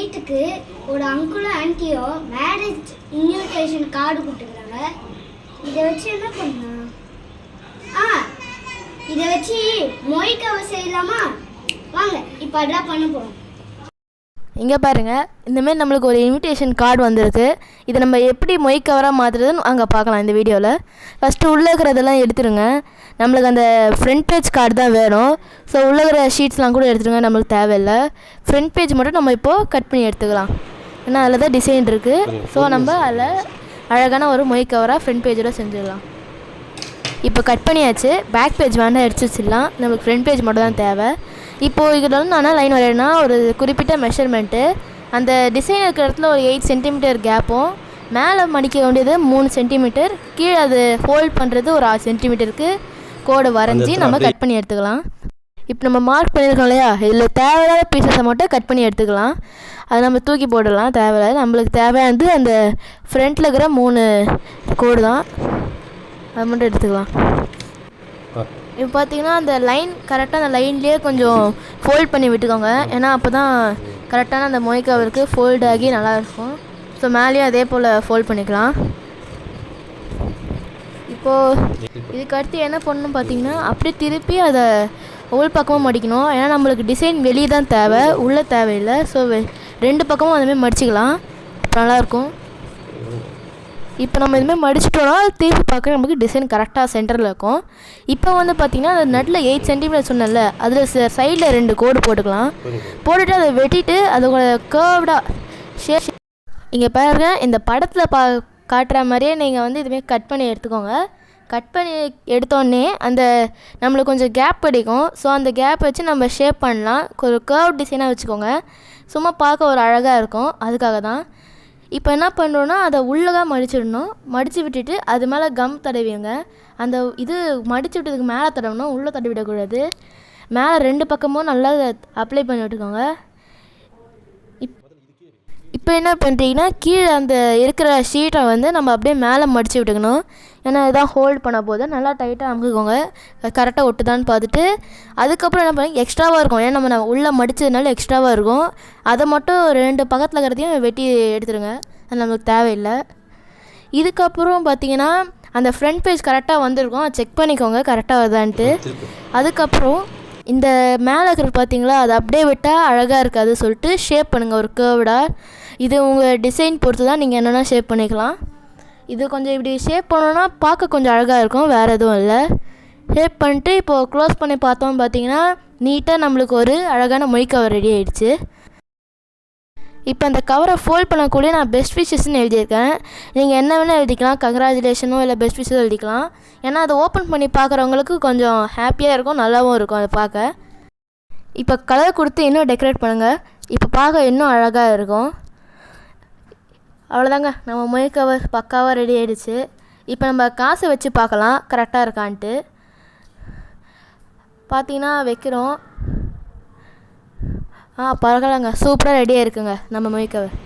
வீட்டுக்கு ஒரு அங்குளும் ஆன்ட்டியோ மேரேஜ் இன்விடேஷன் கார்டு கொடுத்துருக்காங்க இதை வச்சு என்ன பண்ணலாம்? ஆ இதை வச்சு மொய் கவர் செய்யலாமா வாங்க இப்போ அதான் பண்ண போகிறோம் இங்கே பாருங்கள் இந்தமாரி நம்மளுக்கு ஒரு இன்விடேஷன் கார்டு வந்திருக்கு. இதை நம்ம எப்படி மொய் கவராக மாற்றுறதுன்னு அங்கே பார்க்கலாம் இந்த வீடியோவில் ஃபஸ்ட்டு உள்ளே இருக்கிறதெல்லாம் எடுத்துருங்க. நம்மளுக்கு அந்த ஃப்ரண்ட் பேஜ் கார்டு தான் வேணும். ஸோ உள்ளே இருக்கிற ஷீட்ஸ்லாம் கூட எடுத்துருங்க நம்மளுக்கு தேவையில்லை. ஃப்ரண்ட் பேஜ் மட்டும் நம்ம இப்போது கட் பண்ணி எடுத்துக்கலாம். ஏன்னா அதில் தான் டிசைன் இருக்குது ஸோ நம்ம அதில் அழகான ஒரு மொய் கவராக ஃப்ரண்ட் பேஜோட செஞ்சிடலாம். இப்போ கட் பண்ணியாச்சு. பேக் பேஜ் வேண்டாம் எடுத்து வச்சிடலாம். நமக்கு ஃப்ரண்ட் பேஜ் மட்டும் தான் தேவை. இப்போது இதில் வந்து நான் லைன் வரையணும்னா ஒரு குறிப்பிட்ட மெஷர்மெண்ட்டு அந்த டிசைன் இருக்கிற இடத்துல ஒரு எயிட் சென்டிமீட்டர் கேப்பும் மேலே மடிக்க வேண்டியது மூணு சென்டிமீட்டர் கீழே அது ஹோல்ட் பண்ணுறது ஒரு ஆறு சென்டிமீட்டருக்கு கோடு வரைஞ்சி நம்ம கட் பண்ணி எடுத்துக்கலாம். இப்போ நம்ம மார்க் பண்ணியிருக்கோம் இல்லையா? இதில் தேவையில்லாத பீசஸை மட்டும் கட் பண்ணி எடுத்துக்கலாம். அதை நம்ம தூக்கி போடலாம் தேவையில்ல நம்மளுக்கு தேவையானது அந்த ஃப்ரண்ட்டில் இருக்கிற மூணு கோடு தான். அது மட்டும் எடுத்துக்கலாம். இப்போ பார்த்தீங்கன்னா அந்த லைன் கரெக்டாக அந்த லைன்லேயே கொஞ்சம் ஃபோல்ட் பண்ணி விட்டுக்கோங்க. ஏன்னா அப்போ தான் கரெக்டான அந்த மொய் ஃபோல்ட் ஆகி நல்லா இருக்கும். ஸோ மேலேயும் அதே போல் ஃபோல்ட் பண்ணிக்கலாம். இப்போது இதுக்கு அடுத்து என்ன பண்ணணும் பார்த்தீங்கன்னா அப்படியே திருப்பி அதை உள் பக்கமும் மடிக்கணும். ஏன்னா நம்மளுக்கு டிசைன் வெளியே தான் தேவை உள்ளே தேவையில்லை. ஸோ ரெண்டு பக்கமும் அதுமாதிரி மடிச்சிக்கலாம். நல்லாயிருக்கும் இப்போ நம்ம இதுமாதிரி மடிச்சிட்டோம்னா திருப்பி பார்க்க நமக்கு டிசைன் கரெக்டாக சென்டரில் இருக்கும். இப்போ வந்து பார்த்திங்கன்னா அந்த நட்டில் எயிட் சென்டிமீட்டர் சொன்னேன்ல அதில் சைடில் ரெண்டு கோடு போட்டுக்கலாம். போட்டுட்டு அதை வெட்டிட்டு அதோட கேர்வ்டாக ஷேப் இங்கே பாருங்க இந்த படத்தில் பா காட்டுற மாதிரியே நீங்கள் வந்து இதுமாரி கட் பண்ணி எடுத்துக்கோங்க. கட் பண்ணி எடுத்தோடனே அந்த நம்மளுக்கு கொஞ்சம் கேப் கிடைக்கும் ஸோ அந்த கேப் வச்சு நம்ம ஷேப் பண்ணலாம். ஒரு கேர்வ் டிசைனாக வச்சுக்கோங்க. சும்மா பார்க்க ஒரு அழகாக இருக்கும். அதுக்காக தான் இப்போ என்ன பண்ணுறோன்னா அதை உள்ளே மடிச்சிடணும். மடித்து விட்டுட்டு அது மேலே கம் தடவிங்க அந்த இது மடித்து விட்டதுக்கு மேலே தடவணும் உள்ளே தடவி விடக்கூடாது மேலே ரெண்டு பக்கமும் நல்லா அப்ளை பண்ணி விட்டுக்கோங்க. இப்போ என்ன பண்ணுறீங்கன்னா கீழே அந்த இருக்கிற ஷீட்டை வந்து நம்ம அப்படியே மேலே மடித்து விட்டுக்கணும். ஏன்னா இதான் ஹோல்ட் பண்ண போது நல்லா டைட்டாக அமுக்கிக்கோங்க. கரெக்டாக ஒட்டுதான்னு பார்த்துட்டு அதுக்கப்புறம் என்ன பண்ணி எக்ஸ்ட்ராவாக இருக்கும். ஏன்னா நம்ம நம்ம உள்ளே மடித்ததுனால எக்ஸ்ட்ராவாக இருக்கும். அதை மட்டும் ரெண்டு பக்கத்தில் இருக்கிறதையும் வெட்டி எடுத்துருங்க. அது நமக்கு தேவையில்லை. இதுக்கப்புறம் பார்த்தீங்கன்னா அந்த ஃப்ரண்ட் பேஜ் கரெக்டாக வந்திருக்கும். செக் பண்ணிக்கோங்க. கரெக்டாக வருதான்ட்டு. அதுக்கப்புறம் இந்த மேலே இருக்கிறது பார்த்தீங்களா? அது அப்படியே விட்டால் அழகாக இருக்காது சொல்லிட்டு ஷேப் பண்ணுங்கள் ஒரு கேர்வ்டாக இது உங்கள் டிசைன் பொறுத்து தான் நீங்கள் என்னென்னா ஷேப் பண்ணிக்கலாம். இது கொஞ்சம் இப்படி ஷேப் பண்ணோன்னா பார்க்க கொஞ்சம் அழகாக இருக்கும் வேறு எதுவும் இல்லை. ஷேப் பண்ணிட்டு இப்போது க்ளோஸ் பண்ணி பார்த்தோம் பார்த்தீங்கன்னா நீட்டாக நம்மளுக்கு ஒரு அழகான மொழி கவர் ரெடி ஆகிடுச்சு இப்போ அந்த கவரை ஃபோல்ட் பண்ணக்கூடிய நான் பெஸ்ட் விஷஸ்ன்னு எழுதியிருக்கேன். நீங்கள் என்ன வேணால் எழுதிக்கலாம் கங்க்ராச்சுலேஷனோ இல்லை பெஸ்ட் விஷஸோ எழுதிக்கலாம். ஏன்னா அதை ஓப்பன் பண்ணி பார்க்குறவங்களுக்கு கொஞ்சம் ஹாப்பியாக இருக்கும் நல்லாவும் இருக்கும் அதை பார்க்க. இப்போ கலர் கொடுத்து இன்னும் டெக்கரேட் பண்ணுங்கள் இப்போ பார்க்க இன்னும் அழகாக இருக்கும். அவ்வளோதாங்க. நம்ம மொய் கவர் பக்காவாக ரெடி ஆகிடுச்சு இப்போ நம்ம காசை வச்சு பார்க்கலாம். கரெக்டாக இருக்கான்ட்டு. பார்த்தீங்கன்னா வைக்கிறோம். ஆ பரவாயில்லங்க. சூப்பராக ரெடியாக இருக்குங்க நம்ம மொய் கவர்